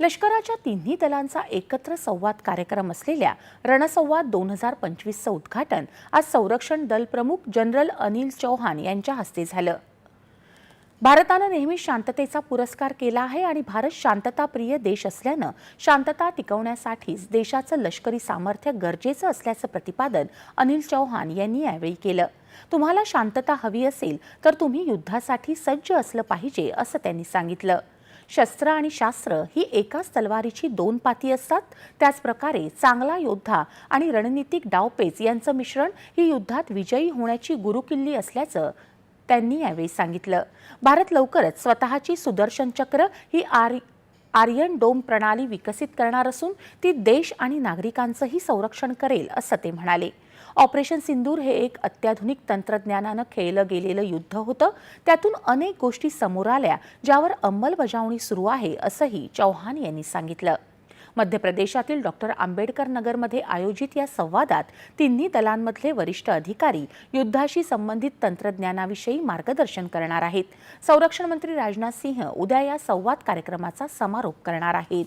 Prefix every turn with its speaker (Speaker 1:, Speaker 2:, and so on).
Speaker 1: लष्कराच्या तिन्ही दलांचा एकत्र संवाद कार्यक्रम असलेल्या रणसंवाद दोन हजार पंचवीसचं उद्घाटन आज संरक्षण दल प्रमुख जनरल अनिल चौहान यांच्या हस्ते झालं. भारतानं नेहमी शांततेचा पुरस्कार केला आहे आणि भारत शांतताप्रिय देश असल्यानं शांतता टिकवण्यासाठीच देशाचं लष्करी सामर्थ्य गरजेचं असल्याचं प्रतिपादन अनिल चौहान यांनी यावेळी केलं. तुम्हाला शांतता हवी असेल तर तुम्ही युद्धासाठी सज्ज असलं पाहिजे असं त्यांनी सांगितलं. शस्त्र आणि शास्त्र ही एकाच तलवारीची दोन पाती असतात. त्याचप्रकारे चांगला योद्धा आणि रणनीतिक डावपेच यांचं मिश्रण ही युद्धात विजयी होण्याची गुरुकिल्ली असल्याचं त्यांनी यावेळी सांगितलं. भारत लवकरच स्वतःची सुदर्शन चक्र ही आर आर्यन डोम प्रणाली विकसित करणार असून ती देश आणि नागरिकांचंही संरक्षण करेल असं ते म्हणाले. ऑपरेशन सिंदूर हे एक अत्याधुनिक तंत्रज्ञानानं खेळलं गेलेलं युद्ध होतं. त्यातून अनेक गोष्टी समोर आल्या ज्यावर अंमलबजावणी सुरू आहे असंही चौहान यांनी सांगितलं. मध्य प्रदेशातील डॉक्टर आंबेडकर नगरमध्ये आयोजित या संवादात तिन्ही दलांमधले वरिष्ठ अधिकारी युद्धाशी संबंधित तंत्रज्ञानाविषयी मार्गदर्शन करणार आहेत. संरक्षण मंत्री राजनाथ सिंह उद्या या संवाद कार्यक्रमाचा समारोप करणार आहेत.